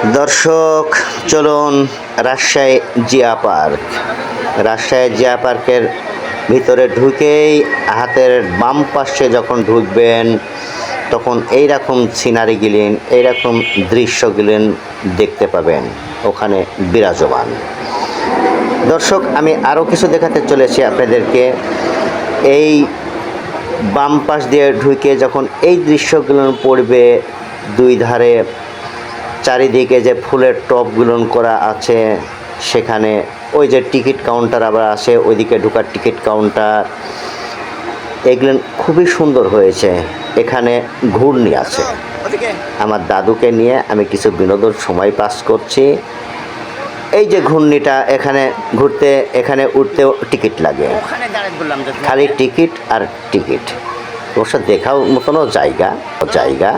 দর্শক, চলুন রাজশাহী জিয়া পার্ক। রাজশাহী জিয়া পার্কের ভিতরে ঢুকেই হাতের বাম পাশে যখন ঢুকবেন, তখন এই রকম সিনারি গেলেন, এইরকম দৃশ্য গেলেন, দেখতে পাবেন। ওখানে বিরাজমান। দর্শক, আমি আরও কিছু দেখাতে চলেছি আপনাদেরকে। এই বাম পাশ দিয়ে ঢুকে যখন এই দৃশ্যগুলো পড়বে, দুই ধারে চারিদিকে যে ফুলের টপগুলো করা আছে সেখানে ওই যে টিকিট কাউন্টার আবার আছে ওইদিকে ঢোকার টিকিট কাউন্টার। এগুলো খুবই সুন্দর হয়েছে। এখানে ঘূর্ণি আছে। আমার দাদুকে নিয়ে আমি কিছু বিনোদন সময় পাস করছি। এই যে ঘূর্ণিটা এখানে ঘুরতে এখানে উঠতেও টিকিট লাগে। খালি টিকিট আর টিকিট। অবশ্য দেখাও মতনও জায়গা জায়গা।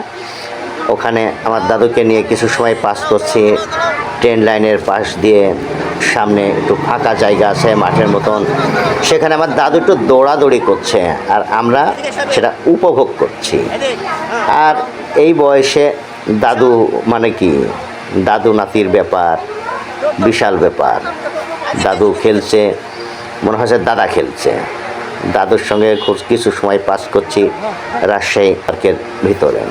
ওখানে আমার দাদুকে নিয়ে কিছু সময় পাস করছি, ট্রেন লাইনের পাশ দিয়ে সামনে একটু ফাঁকা জায়গা আছে মাঠের মতন। সেখানে আমার দাদু একটু দৌড়াদৌড়ি করছে আর আমরা সেটা উপভোগ করছি। আর এই বয়সে দাদু মানে কি? দাদু নাতির ব্যাপার, বিশাল ব্যাপার। দাদু খেলছে, মনে হচ্ছে দাদা খেলছে। দাদুর সঙ্গে কিছু সময় পাস করছি রাজশাহী পার্কের ভিতরে।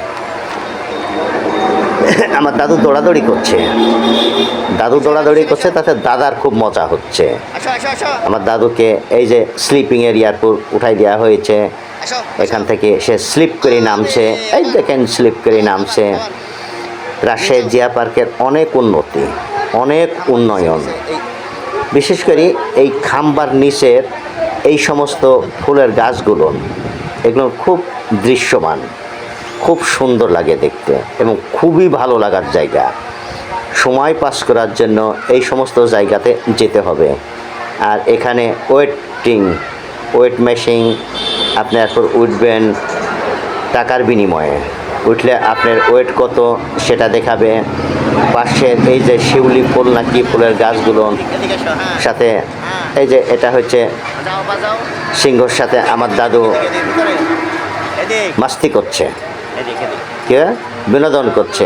আমার দাদু দৌড়াদৌড়ি করছে। দাদু দৌড়াদৌড়ি করছে তাতে দাদার খুব মজা হচ্ছে। আমার দাদুকে এই যে স্লিপিং এরিয়ার উঠাই দেওয়া হয়েছে। এখান থেকে সে স্লিপ করে নামছে। এই দেখেন স্লিপ করে নামছে। রাজশাহী জিয়া পার্কের অনেক উন্নতি অনেক উন্নয়ন। বিশেষ করে এই খাম্বার নিচের এই সমস্ত ফুলের গাছগুলো এগুলো খুব দৃশ্যমান। খুব সুন্দর লাগে দেখতে এবং খুবই ভালো লাগার জায়গা। সময় পাস করার জন্য এই সমস্ত জায়গাতে যেতে হবে। আর এখানে ওয়েটিং ওয়েট মেশিন আপনি এখন উঠবেন টাকার বিনিময়ে। উঠলে আপনার ওয়েট কত সেটা দেখাবে। পাশের এই যে শিউলি ফুল নাকি ফুলের গাছগুলো সাথে এই যে এটা হচ্ছে সিংহর সাথে আমার দাদু মাস্তি করছে। কে? বিনোদন করছে।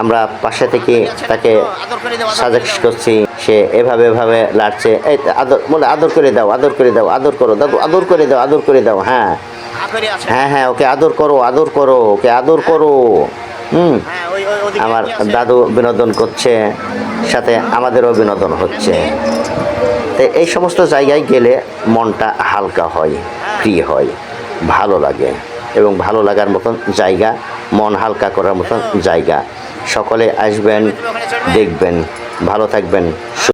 আমরা পাশে থেকে তাকে করে দাও আদর করে সাজেস্ট করছি। সে এভাবে এভাবে লাড়ছে। এই আদর বলে আদর করে দাও আদর করে দাও আদর করো। দাদু আদর করে দাও আদর করে দাও হ্যাঁ। হ্যাঁ হ্যাঁ ওকে আদর করো আদর করো ওকে আদর করো। হুম। হ্যাঁ আমার দাদু বিনোদন করছে সাথে আমাদেরও বিনোদন হচ্ছে। তো এই সমস্ত জায়গায় গেলে মনটা হালকা হয়। ফ্রি হয় ভালো লাগে। এবং ভালো লাগার মতন জায়গা, মন হালকা করার মতন জায়গা। সকলে আসবেন, দেখবেন, ভালো থাকবেন